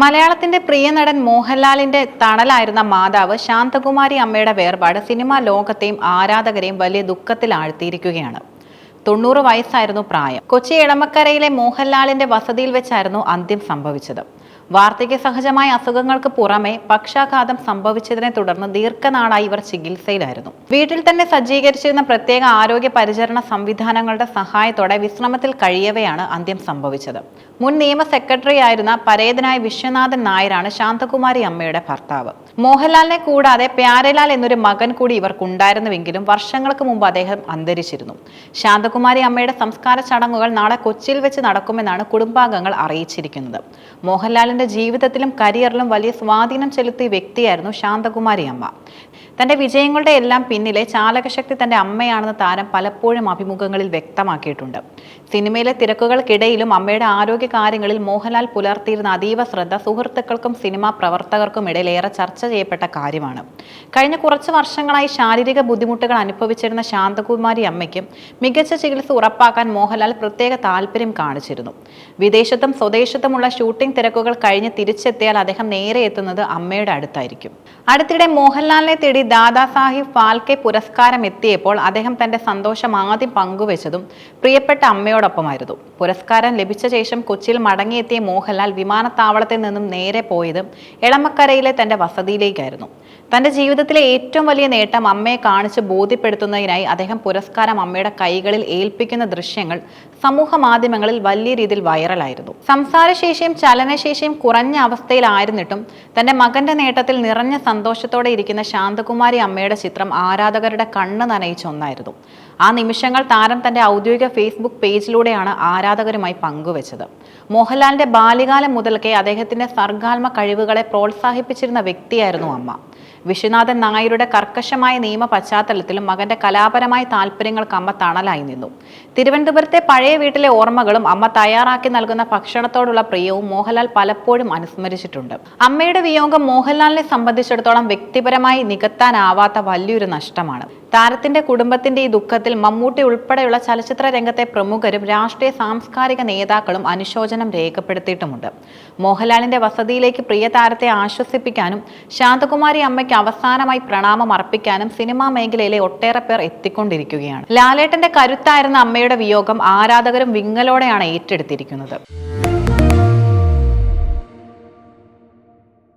മലയാളത്തിന്റെ പ്രിയ നടൻ മോഹൻലാലിന്റെ തണലായിരുന്ന മാതാവ് ശാന്തകുമാരി അമ്മയുടെ വേർപാട് സിനിമാ ലോകത്തെയും ആരാധകരെയും വലിയ ദുഃഖത്തിൽ ആഴ്ത്തിയിരിക്കുകയാണ്. തൊണ്ണൂറ് വയസ്സായിരുന്നു പ്രായം. കൊച്ചി എളമക്കരയിലെ മോഹൻലാലിന്റെ വസതിയിൽ വെച്ചായിരുന്നു അന്ത്യം സംഭവിച്ചത്. വാർദ്ധക്യ സഹജമായ അസുഖങ്ങൾക്ക് പുറമെ പക്ഷാഘാതം സംഭവിച്ചതിനെ തുടർന്ന് ദീർഘനാളായി ഇവർ ചികിത്സയിലായിരുന്നു. വീട്ടിൽ തന്നെ സജ്ജീകരിച്ചിരുന്ന പ്രത്യേക ആരോഗ്യ പരിചരണ സംവിധാനങ്ങളുടെ സഹായത്തോടെ വിശ്രമത്തിൽ കഴിയവെയാണ് അന്ത്യം സംഭവിച്ചത്. മുൻ നിയമ സെക്രട്ടറി ആയിരുന്ന പരേതനായ വിശ്വനാഥൻ നായരാണ് ശാന്തകുമാരി അമ്മയുടെ ഭർത്താവ്. മോഹൻലാലിനെ കൂടാതെ പ്യാരലാൽ എന്നൊരു മകൻ കൂടി ഇവർക്കുണ്ടായിരുന്നുവെങ്കിലും വർഷങ്ങൾക്ക് മുമ്പ് അദ്ദേഹം അന്തരിച്ചിരുന്നു. ശാന്തകുമാരി അമ്മയുടെ സംസ്കാര ചടങ്ങുകൾ നാളെ കൊച്ചിയിൽ വെച്ച് നടക്കുമെന്നാണ് കുടുംബാംഗങ്ങൾ അറിയിച്ചിരിക്കുന്നത്. മോഹൻലാലിന്റെ ജീവിതത്തിലും കരിയറിലും വലിയ സ്വാധീനം ചെലുത്തിയ വ്യക്തിയായിരുന്നു ശാന്തകുമാരി അമ്മ. തന്റെ വിജയങ്ങളുടെ എല്ലാം പിന്നിലെ ചാലകശക്തി തന്റെ അമ്മയാണെന്ന് താരം പലപ്പോഴും അഭിമുഖങ്ങളിൽ വ്യക്തമാക്കിയിട്ടുണ്ട്. സിനിമയിലെ തിരക്കുകൾക്കിടയിലും അമ്മയുടെ ആരോഗ്യ കാര്യങ്ങളിൽ മോഹൻലാൽ പുലർത്തിയിരുന്ന അതീവ ശ്രദ്ധ സുഹൃത്തുക്കൾക്കും സിനിമാ പ്രവർത്തകർക്കും ഇടയിൽ ഏറെ ചർച്ച ചെയ്യപ്പെട്ട കാര്യമാണ്. കഴിഞ്ഞ കുറച്ച് വർഷങ്ങളായി ശാരീരിക ബുദ്ധിമുട്ടുകൾ അനുഭവിച്ചിരുന്ന ശാന്തകുമാരി അമ്മയ്ക്കും മികച്ച ചികിത്സ ഉറപ്പാക്കാൻ മോഹൻലാൽ പ്രത്യേക താല്പര്യം കാണിച്ചിരുന്നു. വിദേശത്തും സ്വദേശത്തുമുള്ള ഷൂട്ടിംഗ് തിരക്കുകൾ കഴിഞ്ഞ് തിരിച്ചെത്തിയാൽ അദ്ദേഹം നേരെ എത്തുന്നത് അമ്മയുടെ അടുത്തായിരിക്കും. അടുത്തിടെ മോഹൻലാലിനെ തേടി ദാദാസാഹിബ് ഫാൽക്കെ പുരസ്കാരം എത്തിയപ്പോൾ അദ്ദേഹം തന്റെ സന്തോഷം ആദ്യം പങ്കുവച്ചതും പ്രിയപ്പെട്ട അമ്മയോടൊപ്പമായിരുന്നു. പുരസ്കാരം ലഭിച്ച ശേഷം കൊച്ചിയിൽ മടങ്ങിയെത്തിയ മോഹൻലാൽ വിമാനത്താവളത്തിൽ നിന്നും നേരെ പോയത് എളമക്കരയിലെ തന്റെ വസതിയിലേക്കായിരുന്നു. തന്റെ ജീവിതത്തിലെ ഏറ്റവും വലിയ നേട്ടം അമ്മയെ കാണിച്ച് ബോധ്യപ്പെടുത്തുന്നതിനായി അദ്ദേഹം പുരസ്കാരം അമ്മയുടെ കൈകളിൽ ഏൽപ്പിക്കുന്ന ദൃശ്യങ്ങൾ സമൂഹ മാധ്യമങ്ങളിൽ വലിയ രീതിയിൽ വൈറലായിരുന്നു. സംസാരശേഷിയും ചലനശേഷിയും കുറഞ്ഞ അവസ്ഥയിലായിരുന്നിട്ടും തന്റെ മകന്റെ നേട്ടത്തിൽ നിറഞ്ഞ സന്തോഷത്തോടെ ഇരിക്കുന്ന ശാന്തകുമാരി അമ്മയുടെ ചിത്രം ആരാധകരുടെ കണ്ണ് നനയിച്ച ഒന്നായിരുന്നു. ആ നിമിഷങ്ങൾ താരം തന്റെ ഔദ്യോഗിക ഫേസ്ബുക്ക് പേജിലൂടെയാണ് ആരാധകരുമായി പങ്കുവച്ചത്. മോഹൻലാലിന്റെ ബാല്യകാലം മുതൽക്കേ അദ്ദേഹത്തിന്റെ സർഗാത്മ കഴിവുകളെ പ്രോത്സാഹിപ്പിച്ചിരുന്ന വ്യക്തിയായിരുന്നു അമ്മ. വിശ്വനാഥൻ നായരുടെ കർക്കശമായ നിയമ പശ്ചാത്തലത്തിലും മകന്റെ കലാപരമായ താല്പര്യങ്ങൾക്ക് അമ്മ തണലായി നിന്നു. തിരുവനന്തപുരത്തെ പഴയ വീട്ടിലെ ഓർമ്മകളും അമ്മ തയ്യാറാക്കി നൽകുന്ന ഭക്ഷണത്തോടുള്ള പ്രിയവും മോഹൻലാൽ പലപ്പോഴും അനുസ്മരിച്ചിട്ടുണ്ട്. അമ്മയുടെ വിയോഗം മോഹൻലാലിനെ സംബന്ധിച്ചിടത്തോളം വ്യക്തിപരമായി നികത്താനാവാത്ത വലിയൊരു നഷ്ടമാണ്. താരത്തിന്റെ കുടുംബത്തിന്റെ ഈ ദുഃഖത്തിൽ മമ്മൂട്ടി ഉൾപ്പെടെയുള്ള ചലച്ചിത്ര രംഗത്തെ പ്രമുഖരും രാഷ്ട്രീയ സാംസ്കാരിക നേതാക്കളും അനുശോചനം രേഖപ്പെടുത്തിയിട്ടുമുണ്ട്. മോഹൻലാലിന്റെ വസതിയിലേക്ക് പ്രിയ താരത്തെ ആശ്വസിപ്പിക്കാനും ശാന്തകുമാരി അമ്മയ്ക്ക് അവസാനമായി പ്രണാമം അർപ്പിക്കാനും സിനിമാ മേഖലയിലെ ഒട്ടേറെ പേർ എത്തിക്കൊണ്ടിരിക്കുകയാണ്. ലാലേട്ടന്റെ കരുത്തായിരുന്ന അമ്മയുടെ വിയോഗം ആരാധകരും വിങ്ങലോടെയാണ് ഏറ്റെടുത്തിരിക്കുന്നത്.